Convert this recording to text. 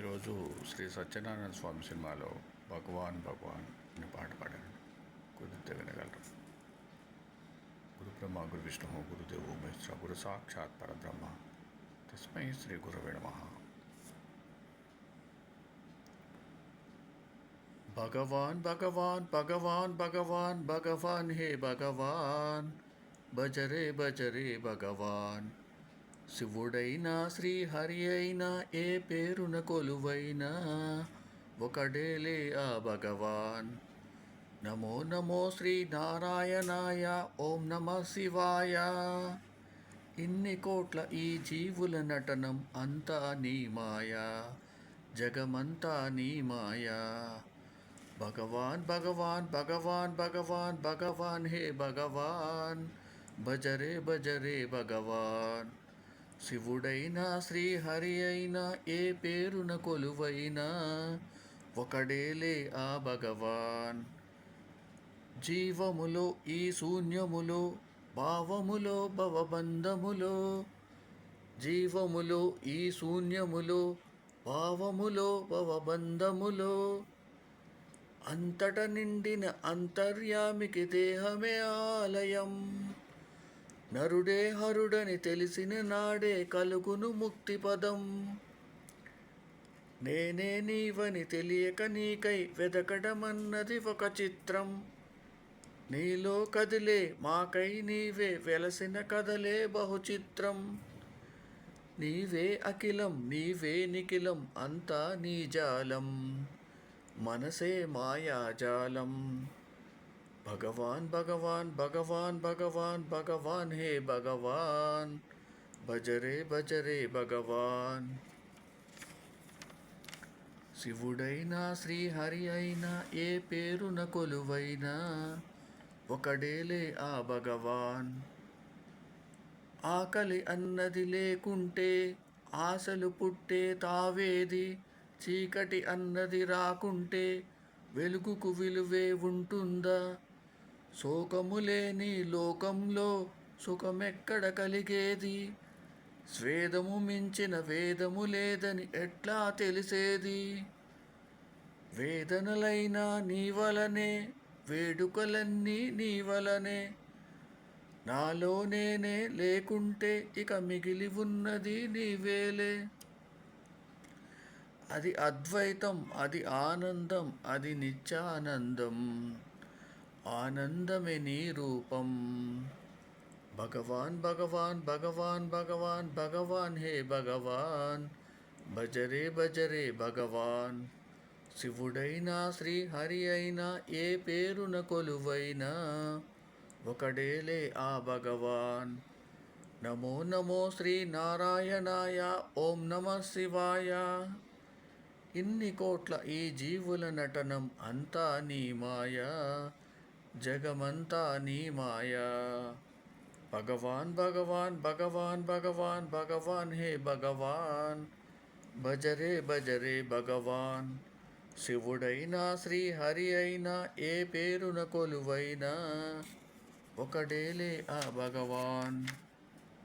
ఈరోజు శ్రీ సత్యనారాయణ స్వామి సినిమాలో భగవాన్ భగవాన్ అనే పాట పాడాను. కుదిరితే వినగలరు గురు బ్రహ్మ గురు విష్ణు గురుదేవు మహేశ్వర గురు సాక్షాత్ పరబ్రహ్మ తస్మై శ్రీ గురవే నమ. భగవాన్ భగవాన్ భగవాన్ భగవాన్ భగవాన్ హే భగవాన్. భజరే భజరే భగవాన్. శివుడైనా శ్రీహరి అయినా ఏ పేరున కొలువైనా ఒకడేలే ఆ భగవాన్. నమో నమో శ్రీ నారాయణాయ ఓం నమ శివాయ. ఇన్ని కోట్ల ఈ జీవుల నటనం అంతా నీ మాయా జగమంతా నీ మాయా. భగవాన్ భగవాన్ భగవాన్ భగవాన్ భగవాన్ హే భగవాన్. భజరే భజరే భగవాన్. శివుడైనా శ్రీహరి అయినా ఏ పేరున కొలువైనా ఒకడేలే ఆ భగవాన్. జీవములో ఈ శూన్యములో భావములో భవబంధములో జీవములో ఈ శూన్యములో భావములో భవబంధములో అంతట నిండిన అంతర్యామికి దేహమే ఆలయం. నరుడే హరుడని తెలిసిన నాడే కలుగును ముక్తి పదం. నేనే నీవని తెలియక నీకై వెదకడమన్నది ఒక చిత్రం. నీలో కదిలే మాకై నీవే వెలసిన కదలే బహుచిత్రం. నీవే అఖిలం నీవే నిఖిలం అంతా నీ జాలం. మనసే మాయాజాలం భగవాన్ భగవాన్ భగవాన్ భగవాన్ భగవాన్ హే భగవాన్. భజరే భజరే భగవాన్. శివుడైనా శ్రీహరి అయినా ఏ పేరున కొలువైనా ఒకడేలే ఆ భగవాన్. ఆకలి అన్నది లేకుంటే ఆశలు పుట్టే తావేది చీకటి అన్నది రాకుంటే వెలుగుకు విలువే ఉంటుందా? శోకములేని లోకంలో సుఖమెక్కడ కలిగేది? స్వేదము మించిన వేదము లేదని ఎట్లా తెలిసేది? వేదనలైనా నీ వలనే వేడుకలన్నీ నీ వలనే. నాలో నేనే లేకుంటే ఇక మిగిలి ఉన్నది నీవేలే అది అద్వైతం అది ఆనందం అది నిత్యానందం. ఆనందమే నీ రూపం. భగవాన్ భగవాన్ భగవాన్ భగవాన్ భగవాన్ హే భగవాన్. భజరే భజరే భగవాన్. శివుడైనా శ్రీహరి అయినా ఏ పేరున కొలువైనా ఒకడేలే ఆ భగవాన్. నమో నమో శ్రీ నారాయణాయ ఓం నమ శివాయ. ఇన్ని కోట్ల ఈ జీవుల నటనం అంతా నీ మాయా. జగమంతా నీ మాయా భగవాన్ భగవాన్ భగవాన్ భగవాన్ భగవాన్ హే భగవాన్ భజరే భజరే భగవాన్ శివుడైనా శ్రీహరి అయినా ఏ పేరున కొలువైనా ఒకడేలే ఆ భగవాన్